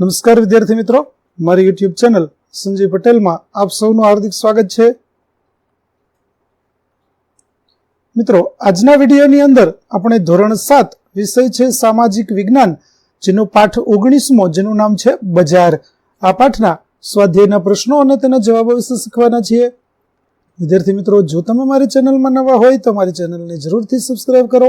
નમસ્કાર વિદ્યાર્થી મિત્રો. મારી યુટ્યુબ ચેનલ સંજય પટેલમાં આપ સૌનું હાર્દિક સ્વાગત છે. મિત્રો, આજના વિડીયોની અંદર આપણે ધોરણ સાત વિષય છે સામાજિક વિજ્ઞાન, જેનો પાઠ ઓગણીસમો, જેનું નામ છે બજાર. આ પાઠના સ્વાધ્યાયના પ્રશ્નો અને તેના જવાબો વિશે શીખવાના છીએ. વિદ્યાર્થી મિત્રો, જો તમે મારી ચેનલમાં નવા હોય તો મારી ચેનલને જરૂરથી સબસ્ક્રાઇબ કરો.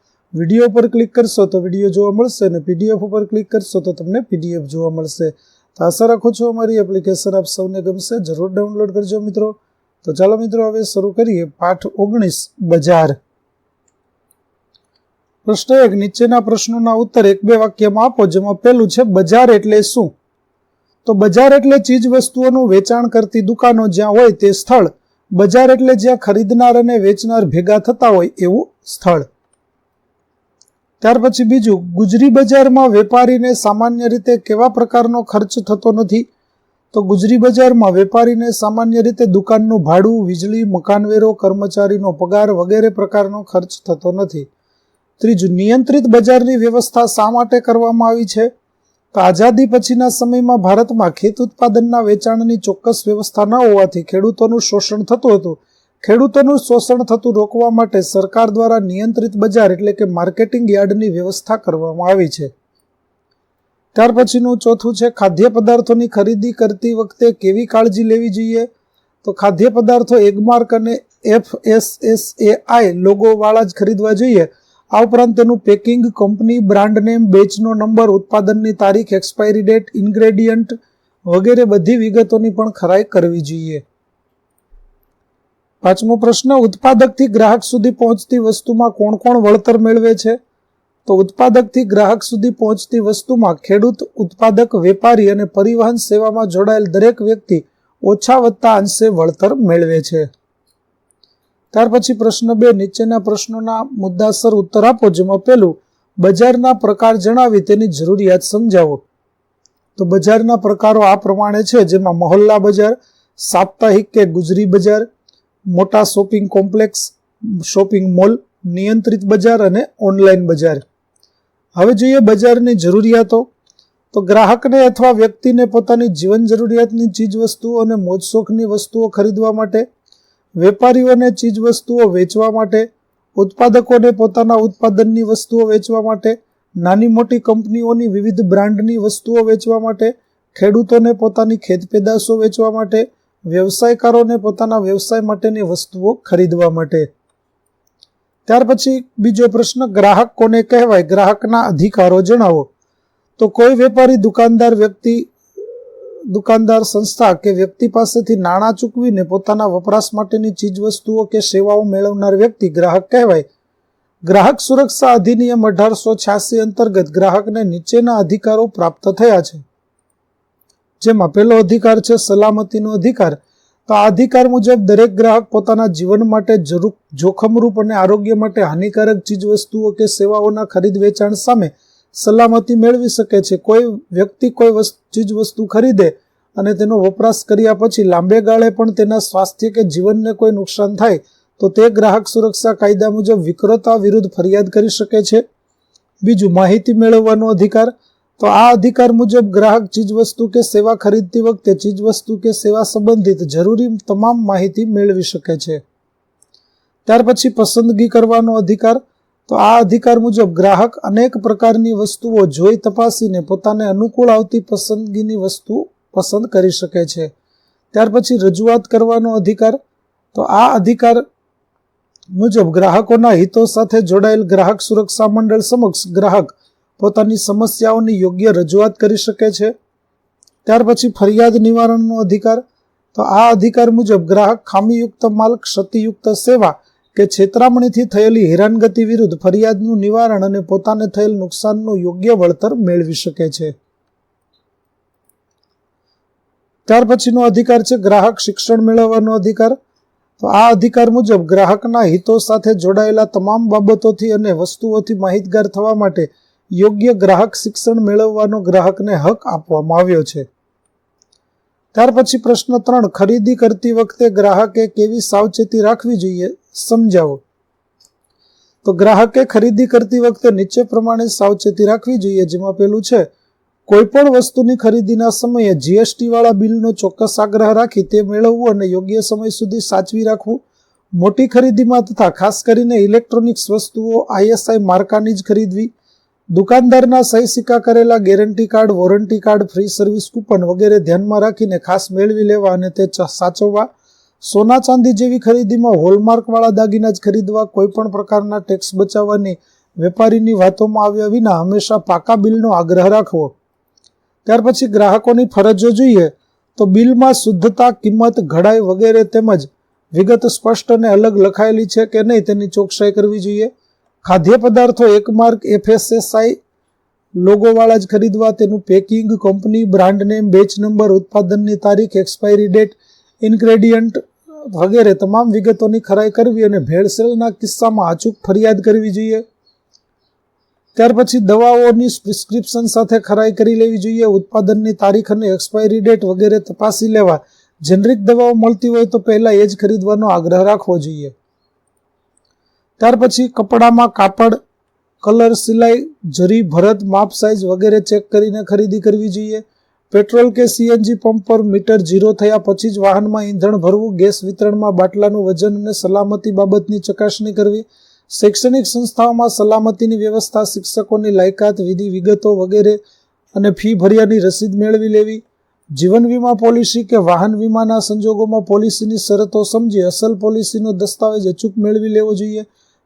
વીડિયો પર ક્લિક કરશો તો વીડિયો જોવા મળશે અને પીડીએફ ઉપર ક્લિક કરશો તો તમને પીડીએફ જોવા મળશે. તો આશા રાખું છું અમારી એપ્લિકેશન આપ સૌને ગમશે. જરૂર ડાઉનલોડ કરજો મિત્રો. તો ચાલો મિત્રો હવે શરૂ કરીએ પાઠ ઓગણીસ, બજાર. પ્રશ્ન એક, નીચેના પ્રશ્નોના ઉત્તર એક બે વાક્યમાં આપો, જેમાં પહેલું છે, બજાર એટલે શું? તો બજાર એટલે ચીજ વસ્તુઓનું વેચાણ કરતી દુકાનો જ્યાં હોય તે સ્થળ. બજાર એટલે જ્યાં ખરીદનાર અને વેચનાર ભેગા થતા હોય એવું સ્થળ. ત્યાર પછી બીજું, ગુજરી બજારમાં વેપારીને સામાન્ય રીતે કેવા પ્રકારનો ખર્ચ થતો નથી? તો ગુજરી બજારમાં વેપારીને સામાન્ય રીતે દુકાનનું ભાડું, વીજળી, મકાનવેરો, કર્મચારીનો પગાર વગેરે પ્રકારનો ખર્ચ થતો નથી. ત્રીજું, નિયંત્રિત બજારની વ્યવસ્થા શા માટે કરવામાં આવી છે? તો આઝાદી પછીના સમયમાં ભારતમાં ખેત ઉત્પાદનના વેચાણની ચોક્કસ વ્યવસ્થા ન હોવાથી ખેડૂતોનું શોષણ થતું હતું. ખેડૂતોનું શોષણ થતું રોકવા માટે સરકાર દ્વારા નિયંત્રિત બજાર એટલે કે માર્કેટિંગ યાર્ડની વ્યવસ્થા કરવામાં આવી છે. ત્યાર પછીનું ચોથું છે ખાદ્ય પદાર્થોની ખરીદી કરતી વખતે કેવી કાળજી લેવી જોઈએ? તો ખાદ્ય પદાર્થો એગમાર્ક અને F S S A I લોગોવાળા જ ખરીદવા જોઈએ. આ ઉપરાંત તેનું પેકિંગ કંપની બ્રાન્ડ નેમ, બેચનો નંબર, ઉત્પાદનની તારીખ, એક્સપાયરી ડેટ, ઇન્ગ્રેડિયન્ટ વગેરે બધી વિગતોની પણ ખરાઈ કરવી જોઈએ. પાંચમો પ્રશ્ન, ઉત્પાદકથી ગ્રાહક સુધી પહોંચતી વસ્તુમાં કોણ કોણ વળતર મેળવે છે? તો ઉત્પાદકથી ગ્રાહક સુધી પહોંચતી વસ્તુમાં ખેડૂત, ઉત્પાદક, વેપારી અને પરિવહન સેવામાં જોડાયેલ દરેક વ્યક્તિ ઓછા વત્તા અંશે વળતર મેળવે છે. ત્યાર પછી પ્રશ્ન બે, નીચેના પ્રશ્નોના મુદ્દાસર ઉત્તર આપો, જેમાં પહેલું, બજારના પ્રકાર જણાવી તેની જરૂરિયાત સમજાવો. તો બજારના પ્રકારો આ પ્રમાણે છે, જેમાં મહોલ્લા બજાર, સાપ્તાહિક કે ગુજરી બજાર મોટા શોપિંગ કોમ્પ્લેક્સ, શોપિંગ મોલ, નિયંત્રિત બજાર અને ઓનલાઈન બજાર. હવે જોઈએ બજારની જરૂરિયાતો. તો ગ્રાહકને અથવા વ્યક્તિને પોતાની જીવન જરૂરિયાતની ચીજ વસ્તુઓ અને મોજશોખની વસ્તુઓ ખરીદવા માટે, વેપારીઓને ચીજ વસ્તુઓ વેચવા માટે, ઉત્પાદકોને પોતાના ઉત્પાદનની વસ્તુઓ વેચવા માટે, નાની મોટી કંપનીઓની વિવિધ બ્રાન્ડની વસ્તુઓ વેચવા માટે, ખેડૂતોને પોતાની ખેત પેદાશો વેચવા માટે વ્યવસાયકારોને પોતાના વ્યવસાય માટેની વસ્તુઓ ખરીદવા માટે. ત્યાર પછી બીજો પ્રશ્ન ગ્રાહક કોને કહેવાય? ગ્રાહકના અધિકારો જણાવો. તો કોઈ વેપારી, દુકાનદાર વ્યક્તિ, દુકાનદાર સંસ્થા કે વ્યક્તિ પાસેથી નાણાં ચૂકવીને પોતાના વપરાશ માટેની ચીજ વસ્તુઓ કે સેવાઓ મેળવનાર વ્યક્તિ ગ્રાહક કહેવાય. ગ્રાહક સુરક્ષા અધિનિયમ અઢારસો છ્યાસી અંતર્ગત ગ્રાહકને નીચેના અધિકારો પ્રાપ્ત થયા છે. જેમાં પહેલો અધિકાર છે, સલામતીનો અધિકાર, તો આ અધિકાર મુજબ દરેક ગ્રાહક પોતાના જીવન માટે જરૂર, જોખમરૂપ અને આરોગ્ય માટે હાનિકારક ચીજ વસ્તુઓ કે સેવાઓના ખરીદ વેચાણ સામે સલામતી મેળવી શકે છે. કોઈ વ્યક્તિ કોઈ ચીજ વસ્તુ ખરીદે અને તેનો વપરાશ કર્યા પછી લાંબે ગાળે પણ તેના સ્વાસ્થ્ય કે જીવનને કોઈ નુકસાન થાય, તો તે ગ્રાહક સુરક્ષા કાયદા મુજબ વિક્રેતા વિરુદ્ધ ફરિયાદ કરી શકે છે. બીજું, માહિતી મેળવવાનો અધિકાર તો આ અધિકાર મુજબ ગ્રાહક ચીજવસ્તુ કે સેવા ખરીદતી વખતે ચીજવસ્તુ કે સેવા સંબંધિત જરૂરી તમામ માહિતી મેળવી શકે છે. ત્યાર પછી પસંદગી કરવાનો અધિકાર. તો આ અધિકાર મુજબ ગ્રાહક અનેક પ્રકારની વસ્તુઓ જોઈ તપાસીને પોતાને અનુકૂળ આવતી પસંદગીની વસ્તુ પસંદ કરી શકે છે. ત્યાર પછી રજૂઆત કરવાનો અધિકાર. તો આ અધિકાર મુજબ ગ્રાહકોના હિતો સાથે જોડાયેલ ગ્રાહક સુરક્ષા મંડળ સમક્ષ ગ્રાહક પોતાની સમસ્યાઓની યોગ્ય રજૂઆત કરી શકે છે. ત્યાર પછી ફરિયાદ નિવારણનો અધિકાર. તો આ અધિકાર મુજબ ગ્રાહક ખામીયુક્ત માલ ક્ષતિયુક્ત સેવા કે છેતરામણીથી થયેલી હેરાનગતિ વિરુદ્ધ ફરિયાદનું નિવારણ અને પોતાને થયેલ નુકસાનનું યોગ્ય વળતર મેળવી શકે છે. ત્યાર પછીનો અધિકાર છે ગ્રાહક શિક્ષણ મેળવવાનો અધિકાર. તો આ અધિકાર મુજબ ગ્રાહકના હિતો સાથે જોડાયેલા તમામ બાબતોથી અને વસ્તુઓથી માહિતગાર થવા માટે યોગ્ય ગ્રાહક શિક્ષણ મેળવવાનો ગ્રાહકને હક આપવામાં આવ્યો છે. ત્યાર પછી પ્રશ્ન ત્રણ, ખરીદી કરતી વખતે ગ્રાહકે કેવી સાવચેતી રાખવી જોઈએ સમજાવો. તો ગ્રાહકે ખરીદી કરતી વખતે નીચે પ્રમાણે સાવચેતી રાખવી જોઈએ, જેમાં પેલું છે કોઈ પણ વસ્તુની ખરીદીના સમયે જીએસટી વાળા બિલનો ચોક્કસ આગ્રહ રાખી તે મેળવવું અને યોગ્ય સમય સુધી સાચવી રાખવું. મોટી ખરીદીમાં તથા ખાસ કરીને ઇલેક્ટ્રોનિક્સ વસ્તુઓ, આઈએસઆઈ માર્કાની જ ખરીદવી. દુકાનદારના સહી સિક્કા કરેલા guarantee card, warranty card, free service coupon વગેરે ધ્યાનમાં રાખીને ખાસ મેળવી લેવા અને તે સાચવવા. સોના ચાંદી જેવી ખરીદીમાં હોલમાર્કવાળા દાગીના જ ખરીદવા કોઈ પણ પ્રકારના ટેક્સ બચાવવાની વેપારીની વાતોમાં આવ્યા વિના હંમેશા પાકા બિલનો આગ્રહ રાખવો. ત્યાર પછી ગ્રાહકોની ફરજો જોઈએ તો બિલમાં શુદ્ધતા, કિંમત, ઘડાઈ વગેરે તેમજ વિગત સ્પષ્ટ અને અલગ લખાયેલી છે કે નહીં તેની ચોકસાઈ કરવી જોઈએ. ખાદ્ય પદાર્થો એક માર્ક એફએસએસઆઈ લોગોવાળા જ ખરીદવા, તેનું packing company brand name, batch number, ઉત્પાદનની તારીખ, એક્સપાયરી ડેટ, ઇન્ગ્રેડિયન્ટ વગેરે તમામ વિગતોની ખરાઈ કરવી અને ભેળસેળના કિસ્સામાં અચૂક ફરિયાદ કરવી જોઈએ. ત્યાર પછી દવાઓની પ્રિસ્ક્રિપ્શન સાથે ખરાઈ કરી લેવી જોઈએ, ઉત્પાદનની તારીખ અને એક્સપાયરી ડેટ વગેરે તપાસી લેવા. જેનરિક દવાઓ મળતી હોય તો પહેલાં એ જ ખરીદવાનો આગ્રહ રાખવો જોઈએ. ત્યાર પછી કપડામાં કાપડ, કલર, સિલાઈ, જરી, ભરત, માપ સાઇઝ વગેરે ચેક કરીને ખરીદી કરવી જોઈએ. પેટ્રોલ કે સીએનજી પંપ પર મીટર ઝીરો થયા પછી જ વાહનમાં ઈંધણ ભરવું, ગેસ વિતરણમાં બાટલાનું વજન અને સલામતી બાબતની ચકાસણી કરવી. શૈક્ષણિક સંસ્થાઓમાં સલામતીની વ્યવસ્થા, શિક્ષકોની લાયકાત, વિધિ વિગતો વગેરે અને ફી ભર્યાની રસીદ મેળવી લેવી. જીવન વીમા પોલિસી કે વાહન વીમાના સંજોગોમાં પોલિસીની શરતો સમજી અસલ પોલિસીનો દસ્તાવેજ અચૂક મેળવી લેવો જોઈએ.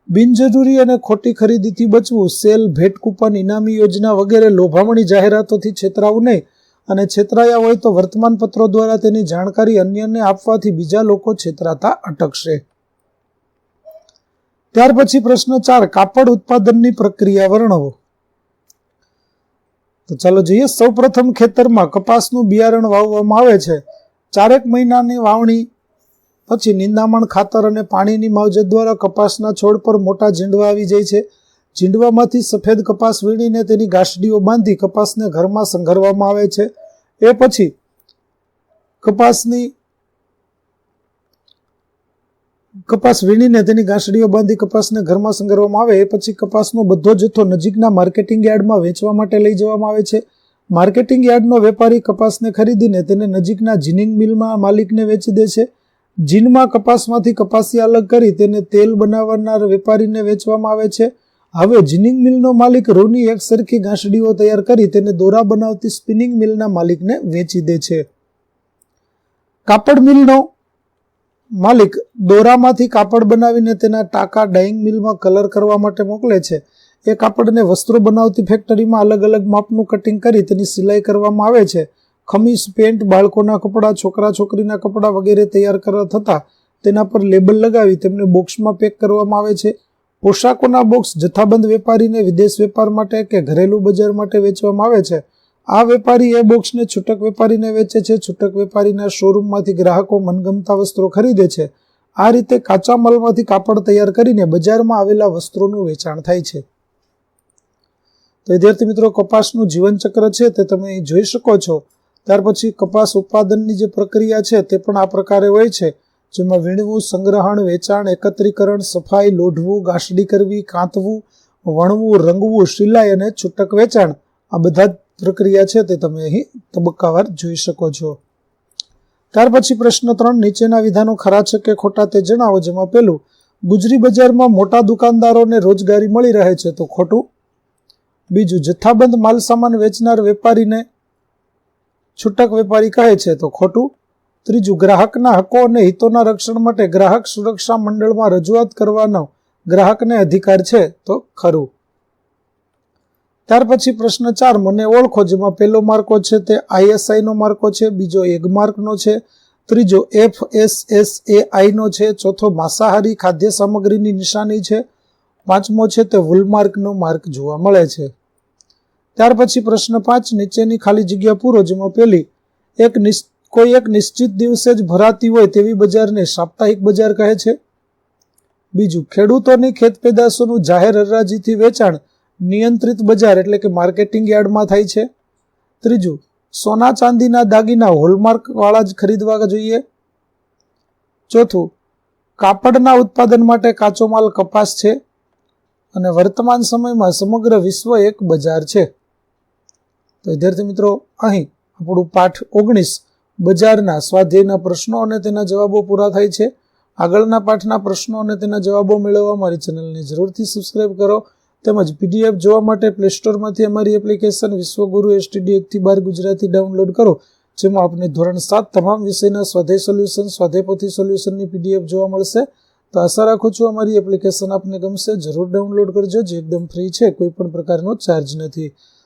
બિનજરૂરી અને ખોટી ખરીદીથી બચવું, સેલ, ભેટ કૂપન, ઇનામી યોજના વગેરે લોભામણી જાહેરાતોથી છેતરાવું નહીં. અને છેતરાયા હોય તો વર્તમાનપત્રો દ્વારા તેની જાણકારી અન્યને આપવાથી બીજા લોકો છેતરાતા અટકશે. ત્યાર પછી પ્રશ્ન ચાર, કાપડ ઉત્પાદનની પ્રક્રિયા વર્ણવો. તો ચાલો જોઈએ. સૌપ્રથમ ખેતરમાં કપાસનું બિયારણ વાવવામાં આવે છે. ચારેક મહિનાની વાવણી પછી નિંદામણ ખાતર અને પાણીની માવજત દ્વારા કપાસના છોડ પર મોટા ઝીંડવા આવી જાય છે. ઝીંડવામાંથી સફેદ કપાસ વીણીને તેની ગાંસડીઓ બાંધી કપાસને ઘરમાં સંઘરવામાં આવે છે. એ પછી કપાસની કપાસ વીણીને તેની ગાંસડીઓ બાંધી કપાસને ઘરમાં સંઘરવામાં આવે. એ પછી કપાસનો બધો જથ્થો નજીકના માર્કેટિંગ યાર્ડમાં વેચવા માટે લઈ જવામાં આવે છે. માર્કેટિંગ યાર્ડનો વેપારી કપાસને ખરીદીને તેને નજીકના જીનિંગ મિલમાં માલિકને વેચી દે છે. જીનમાં કપાસમાંથી કપાસી અલગ કરી તેને તેલ બનાવનાર વેપારીને વેચવામાં આવે છે. હવે જીનિંગ મિલનો માલિક રૂની એક સરખી ગાંસડીઓ તૈયાર કરી તેને દોરા બનાવતી સ્પિનિંગ મિલના માલિકને વેચી દે છે. કાપડ મિલનો માલિક દોરામાંથી કાપડ બનાવીને તેના ટાંકા ડાઈંગ મિલમાં કલર કરવા માટે મોકલે છે. એ કાપડને વસ્ત્રો બનાવતી ફેક્ટરીમાં અલગ અલગ માપનું કટિંગ કરી તેની સિલાઈ કરવામાં આવે છે. ખમીસ, પેન્ટ, બાળકોના કપડાં, છોકરા, છોકરીના કપડાં વગેરે તૈયાર કરવા થતાં તેના પર લેબલ લગાવી તેમને બોક્સમાં પેક કરવામાં આવે છે. પોશાકોના બોક્સ જથ્થાબંધ વેપારીને વિદેશ વેપાર માટે કે ઘરેલું બજાર માટે વેચવામાં આવે છે. આ વેપારી એ બોક્સને છૂટક વેપારીને વેચે છે. છૂટક વેપારીના શોરૂમમાંથી ગ્રાહકો મનગમતા વસ્ત્રો ખરીદે છે. આ રીતે કાચા માલમાંથી કાપડ તૈયાર કરીને બજારમાં આવેલા વસ્ત્રોનું વેચાણ થાય છે. તો વિદ્યાર્થી મિત્રો, કપાસનું જીવનચક્ર છે તે તમે જોઈ શકો છો. ત્યાર પછી કપાસ ઉત્પાદનની જે પ્રક્રિયા છે તે પણ આ પ્રકારે હોય છે, જેમાં વીણવું, સંગ્રહણ, વેચાણ, એકત્રીકરણ, સફાઈ, લોઢવું ગાંસડી કરવી, કાંતવું, વણવું, રંગવું, સિલાઈ અને છૂટક વેચાણ આ બધા જ પ્રક્રિયા છે તે તમે અહીં તબક્કાવાર જોઈ શકો છો. ત્યાર પછી પ્રશ્ન ત્રણ, નીચેના વિધાનો ખરા છે કે ખોટા તે જણાવો, જેમાં પેલું ગુજરી બજારમાં મોટા દુકાનદારોને રોજગારી મળી રહે છે તો ખોટું. બીજું, જથ્થાબંધ માલસામાન વેચનાર વેપારીને છૂટક વેપારી કહે છે તો ખોટું? ત્રીજું, ગ્રાહકના હકો અને હિતોના રક્ષણ માટે ગ્રાહક સુરક્ષા મંડળમાં રજૂઆત કરવાનો ગ્રાહકને અધિકાર છે તો ખરું. ત્યાર પછી પ્રશ્ન ચાર, મને ઓળખો જેમાં પહેલો માર્કો છે તે આઈએસઆઈનો માર્કો છે, બીજો એગ માર્કનો છે, ત્રીજો એફ એસ એસ એ આઈનો છે, ચોથો માંસાહારી ખાદ્ય સામગ્રીની નિશાની છે, પાંચમો છે તે વુલમાર્કનો માર્ક જોવા મળે છે. ત્યાર પછી પ્રશ્ન પાંચ, નીચેની ખાલી જગ્યા પૂરો જેમાં પેલી, એક કોઈ એક નિશ્ચિત દિવસે જ ભરાતી હોય તેવી બજારને સાપ્તાહિક બજાર કહે છે. બીજું, ખેડૂતોની ખેત પેદાશોનું જાહેર હરાજીથી વેચાણ નિયંત્રિત બજાર એટલે કે માર્કેટિંગ યાર્ડમાં થાય છે. ત્રીજું, સોના ચાંદીના દાગીના હોલમાર્ક વાળા જ ખરીદવા જોઈએ. ચોથું, કાપડના ઉત્પાદન માટે કાચો માલ કપાસ છે. અને વર્તમાન સમયમાં સમગ્ર વિશ્વ એક બજાર છે. તો વિદ્યાર્થી મિત્રો, અહીં આપણું પાઠ ઓગણીસ બજારના સ્વાધ્યાયના પ્રશ્નો અને તેના જવાબો પૂરા થાય છે. આગળના પાઠના પ્રશ્નો અને તેના જવાબો મેળવવા મારી ચેનલને જરૂરથી સબસ્ક્રાઇબ કરો. તેમજ પીડીએફ જોવા માટે પ્લે સ્ટોરમાંથી અમારી એપ્લિકેશન વિશ્વગુરુ એસટીડી એકથી બાર ગુજરાતી ડાઉનલોડ કરો, જેમાં આપને ધોરણ સાત તમામ વિષયના સ્વાધ્યાય સોલ્યુશન સ્વાધ્યાયપોથી સોલ્યુશનની પીડીએફ જોવા મળશે. તો આશા રાખું છું અમારી એપ્લિકેશન આપને ગમશે. જરૂર ડાઉનલોડ કરજો, જે એકદમ ફ્રી છે, કોઈ પણ પ્રકારનો ચાર્જ નથી.